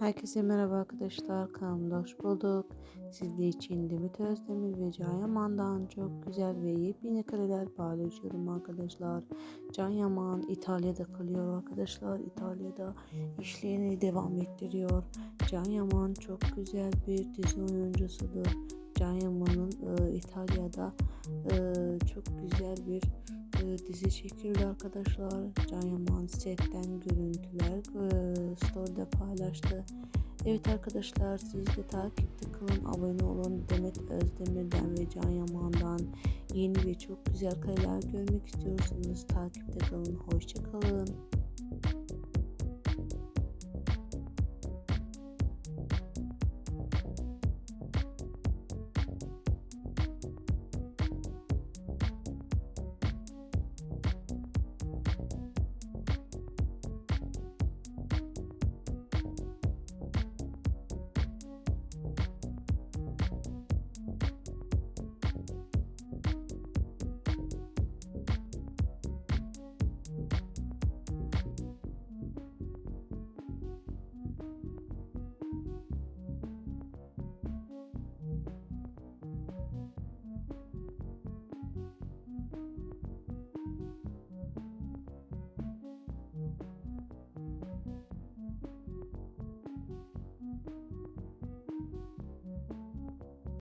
Herkese merhaba arkadaşlar. Kanalımda hoş bulduk. Sizler için Demet Özdemir ve Can Yaman'dan çok güzel ve yepyeni kareler paylaşıyorum arkadaşlar. Can Yaman İtalya'da kalıyor arkadaşlar. İtalya'da işlerini devam ettiriyor. Can Yaman çok güzel bir dizi oyuncusudur. Can Yaman'ın e, İtalya'da e, çok güzel bir e, dizi çekildi arkadaşlar. Can Yaman setten görüntüler e, story'de paylaştı. Evet arkadaşlar siz de takipte kalın, abone olun. Demet Özdemir'den ve Can Yaman'dan yeni ve çok güzel kareler görmek istiyorsanız takipte kalın. Hoşça kalın.